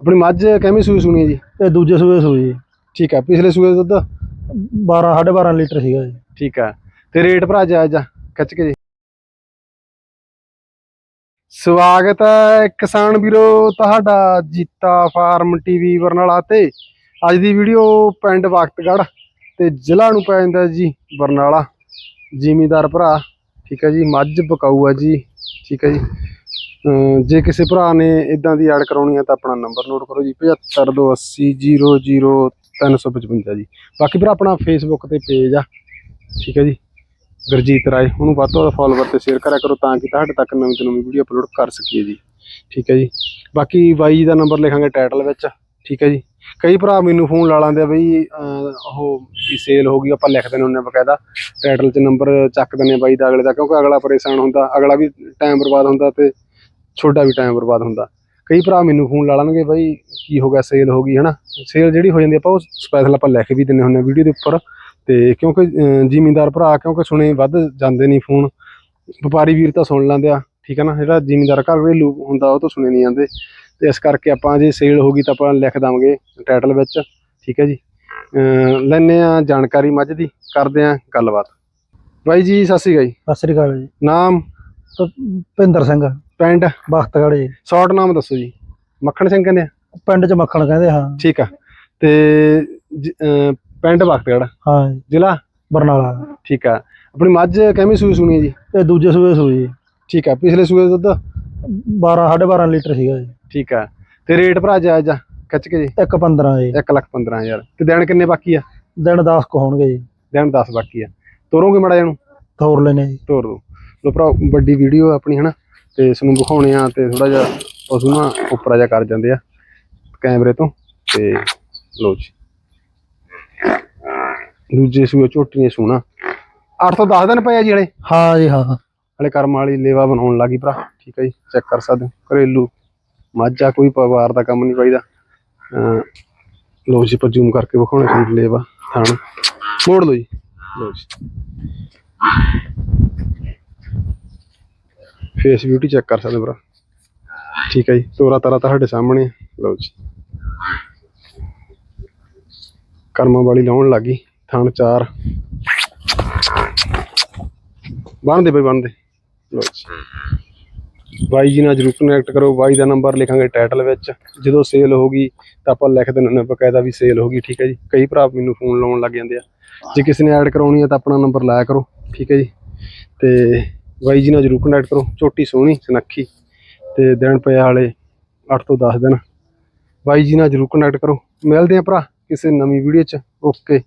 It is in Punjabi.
ਆਪਣੀ ਮੱਝ ਕਿਵੇਂ ਸੂਈ ਸੁਣੀ ਹੈ ਜੀ? ਇਹ ਦੂਜੇ ਸੂਏ ਸੂਈ ਜੀ। ਠੀਕ ਆ ਪਿਛਲੇ ਸੂਏ ਦਾ ਦੁੱਧ? 12 12.5 ਲੀਟਰ ਸੀਗਾ ਜੀ। ਠੀਕ ਆ ਤੇ ਰੇਟ ਭਰਾ ਜਾਇਜ਼ ਆ ਖਿੱਚ ਕੇ ਜੀ। ਸਵਾਗਤ ਹੈ ਕਿਸਾਨ ਵੀਰੋ ਤੁਹਾਡਾ ਜੀਤਾ ਫਾਰਮ ਟੀਵੀ ਬਰਨਾਲਾ ਤੇ। ਅੱਜ ਦੀ ਵੀਡੀਓ ਪਿੰਡ ਵਕਤਗੜ੍ਹ ਤੇ ਜ਼ਿਲ੍ਹਾ ਨੂੰ ਪੈ ਜਾਂਦਾ ਜੀ ਬਰਨਾਲਾ ਜ਼ਿਮੀਦਾਰ ਭਰਾ ਠੀਕ ਹੈ ਜੀ ਮੱਝ ਬਕਾਊ ਆ ਜੀ ਠੀਕ ਹੈ ਜੀ। ਜੇ ਕਿਸੇ ਭਰਾ ਨੇ ਇਦਾਂ ਦੀ ਐਡ ਕਰਾਉਣੀ ਹੈ ਤਾਂ ਆਪਣਾ ਨੰਬਰ ਨੋਟ ਕਰੋ ਜੀ 7528000355 ਜੀ। ਬਾਕੀ ਭਰਾ, ਆਪਣਾ ਫੇਸਬੁੱਕ ਤੇ ਪੇਜ ਆ, ਠੀਕ ਹੈ ਜੀ। ਗੁਰਜੀਤ ਰਾਏ ਉਹਨੂੰ ਵੱਧ ਤੋਂ ਵੱਧ ਫਾਲੋਵਰ ਤੇ ਸ਼ੇਅਰ ਕਰਿਆ ਕਰੋ ਤਾਂ ਕਿ ਤੁਹਾਡੇ ਤੱਕ ਨਵੀਂ ਤੋਂ ਨਵੀਂ ਵੀਡੀਓ ਅਪਲੋਡ ਕਰ ਸਕੀਏ ਜੀ। ਠੀਕ ਹੈ ਜੀ। ਬਾਕੀ ਬਾਈ ਜੀ ਦਾ ਨੰਬਰ ਲਿਖਾਂਗੇ ਟਾਈਟਲ ਵਿੱਚ, ਠੀਕ ਹੈ ਜੀ। ਕਈ ਭਰਾ ਮੈਨੂੰ ਫੋਨ ਲਾ ਲਾਂਦੇ ਆ ਬਈ ਉਹ ਵੀ ਸੇਲ ਹੋ ਗਈ, ਆਪਾਂ ਲਿਖ ਦਿੰਦੇ ਹੁੰਦੇ ਆ ਬਕਾਇਦਾ। ਟਾਈਟਲ 'ਚ ਨੰਬਰ ਚੱਕ ਦਿੰਦੇ ਆ ਬਾਈ ਦਾ, ਅਗਲੇ ਦਾ, ਕਿਉਂਕਿ ਅਗਲਾ ਪਰੇਸ਼ਾਨ ਹੁੰਦਾ, ਅਗਲਾ ਵੀ ਟਾਈਮ ਬਰਬਾਦ ਹੁੰਦਾ ਤੇ ਛੋਟਾ ਵੀ ਟਾਈਮ ਬਰਬਾਦ ਹੁੰਦਾ। ਕਈ ਭਰਾ ਮੈਨੂੰ ਫੋਨ ਲਾ ਲੈਣਗੇ ਬਾਈ ਕੀ ਹੋ ਗਿਆ ਸੇਲ ਹੋ ਗਈ ਹਨਾ? ਸੇਲ ਜਿਹੜੀ ਹੋ ਜਾਂਦੀ ਆਪਾਂ ਉਹ ਸਪੈਸ਼ਲ ਆਪਾਂ ਲਿਖ ਵੀ ਦਿੰਦੇ ਹੁੰਦੇ ਆ ਵੀਡੀਓ ਦੇ ਉੱਪਰ। ਤੇ ਕਿਉਂਕਿ ਜ਼ਿਮੀਂਦਾਰ ਭਰਾ ਕਿਉਂਕਿ ਸੁਣੇ ਵੱਧ ਜਾਂਦੇ ਨਹੀਂ ਫੋਨ ਵਪਾਰੀ ਵੀਰ ਤਾਂ ਸੁਣ ਲੈਂਦੇ ਆ ਠੀਕ ਹੈ ਨਾ? ਜਿਹੜਾ ਜ਼ਿਮੀਂਦਾਰ ਘਰ ਘਰੇਲੂ ਹੁੰਦਾ ਉਹ ਤਾਂ ਸੁਣੇ ਨਹੀਂ ਜਾਂਦੇ। ਤੇ ਇਸ ਕਰਕੇ ਆਪਾਂ ਜੇ ਸੇਲ ਹੋ ਗਈ ਤਾਂ ਆਪਾਂ ਲਿਖ ਦਾਂਗੇ ਟਾਈਟਲ ਵਿੱਚ ਠੀਕ ਹੈ ਜੀ? ਲੈਂਦੇ ਆ ਜਾਣਕਾਰੀ ਮੱਝ ਦੀ ਕਰਦੇ ਆ ਗੱਲਬਾਤ। ਬਾਈ ਜੀ ਸਤਿ ਸ਼੍ਰੀ ਅਕਾਲ ਜੀ। ਸਤਿ ਸ੍ਰੀ ਅਕਾਲ ਜੀ। ਨਾਮ? ਭਿੰਦਰ ਸਿੰਘ। ਪਿੰਡ? ਬਖਤਗੜ੍ਹ ਜੀ। ਸ਼ਾਰਟ ਨਾਮ ਦੱਸੋ ਜੀ। ਮੱਖਣ ਸਿੰਘ ਕਹਿੰਦੇ ਆ? ਪਿੰਡ ਚ ਮੱਖਣ ਕਹਿੰਦੇ ਹਾਂ। ਠੀਕ ਆ। ਤੇ ਜ- ਅਹ, ਪਿੰਡ ਵਕਤਗੜ ਹਾਂ ਜੀ। ਜ਼ਿਲ੍ਹਾ? ਬਰਨਾਲਾ। ਠੀਕ ਆ। ਆਪਣੀ ਮੱਝ ਕਿਵੇਂ ਸੂਈ ਸੁਣੀ ਹੈ ਜੀ? ਇਹ ਦੂਜੇ ਸੂਏ ਸੂਈ ਜੀ। ਠੀਕ ਆ। ਪਿਛਲੇ ਸੂਏ ਦਾ ਦੁੱਧ? 12 12.5 ਲੀਟਰ ਸੀਗਾ ਜੀ। ਠੀਕ ਆ। ਤੇ ਰੇਟ ਭਰਾ ਜਾਇਜ਼ ਆ? ਖਿੱਚ ਕੇ ਜੀ। ਇੱਕ 15 ਜੀ। 1 ਲੱਖ 15000 ਤੇ ਦਿਨ ਕਿੰਨੇ ਬਾਕੀ ਆ? ਦਿਨ 10 ਕੁ ਹੋਣਗੇ ਜੀ। ਦਿਨ 10 ਬਾਕੀ ਆ। ਤੋਰੋਗੇ ਮੜਾ ਜਾਨੂੰ ਥੋਰ ਲੈਨੇ ਜੀ। ਤੋਰ ਦੋ। ਲੋ ਭਰਾ ਵੱਡੀ ਵੀਡੀਓ ਆਪਣੀ ਹਨਾ? ਤੇ ਇਸ ਨੂੰ ਦਿਖਾਉਣੇ ਆ ਤੇ ਥੋੜਾ ਜਿਹਾ ਪਸ਼ੂ ਨਾ ਉੱਪਰਾ ਜਿਹਾ ਕਰ ਜਾਂਦੇ ਆ ਕੈਮਰੇ ਤੋਂ ਤੇ ਲੋ ਜੀ। ਦੂਜੇ ਸੂਏ ਝੋਟੀਆਂ ਸੋਣਾ। 8 ਤੋਂ 10 ਦਿਨ ਪਏ ਆ ਜੀ ਹਲੇ? ਹਾਂ ਜੀ ਹਾਂ ਹਲੇ ਕਰਮ ਵਾਲੀ ਲੇਵਾ ਬਣਾਉਣ ਲੱਗੀ ਭਰਾ। ਠੀਕ ਹੈ ਜੀ ਚੈੱਕ ਕਰ ਸਕਦੇ ਘਰੇਲੂ ਮਾਝਾ ਕੋਈ ਪਰਿਵਾਰ ਦਾ ਕੰਮ ਨਹੀਂ ਪਾਈਦਾ ਲੋ ਜੀ ਪਰ ਜ਼ੂਮ ਕਰਕੇ ਵਿਖਾਉਣੇ ਲੇਵਾ। ਥਾਣ। ਮੋੜ ਲਓ ਜੀ। ਲੋ ਜੀ। ਫੇਸ ਬਿਊਟੀ ਚੈੱਕ ਕਰ ਸਕਦੇ ਹੋ ਭਰਾ। ਠੀਕ ਹੈ ਜੀ, ਤੋਰਾ ਤਾਰਾ ਤੁਹਾਡੇ ਸਾਹਮਣੇ ਹੈ। ਲਓ ਜੀ। ਕਰਮਾਂ ਵਾਲੀ ਲਾਉਣ ਲੱਗੀ ਥਣ ਚਾਰ। ਬਣਦੇ ਬਈ ਬਣਦੇ ਲਓ ਜੀ। ਬਾਈ ਜੀ ਨਾਲ ਜਰੂਰ ਕਨੈਕਟ ਕਰੋ। ਬਾਈ ਦਾ ਨੰਬਰ ਲਿਖਾਂਗੇ ਟਾਈਟਲ ਵਿੱਚ। ਜਦੋਂ ਸੇਲ ਹੋਗੀ ਤਾਂ ਆਪਾਂ ਲਿਖ ਦਿੰਦੇ ਨੇ ਬਕਾਇਦਾ ਵੀ ਸੇਲ ਹੋਗੀ ਠੀਕ ਹੈ ਜੀ। ਕਈ ਭਰਾ ਮੈਨੂੰ ਫੋਨ ਲਾਉਣ ਲੱਗ ਜਾਂਦੇ ਆ। ਜੇ ਕਿਸੇ ਨੇ ਐਡ ਕਰਾਉਣੀ ਹੈ ਤਾਂ ਆਪਣਾ ਨੰਬਰ ਲਾਇਆ ਕਰੋ, ਠੀਕ ਹੈ ਜੀ। ਤੇ ਬਾਈ ਜੀ ਨਾਲ ਜਰੂਰ ਕਨੈਕਟ ਕਰੋ। ਝੋਟੀ ਸੋਹਣੀ, ਸੁਨੱਖੀ ਤੇ ਦਿਨ ਪਿਆ ਵਾਲੇ 8 ਤੋਂ 10 ਦਿਨ। ਬਾਈ ਜੀ ਨਾਲ ਜਰੂਰ ਕਨੈਕਟ ਕਰੋ। ਮਿਲਦੇ ਆ ਭਰਾ ਕਿਸੇ ਨਵੀਂ ਵੀਡੀਓ 'ਚ। ਓਕੇ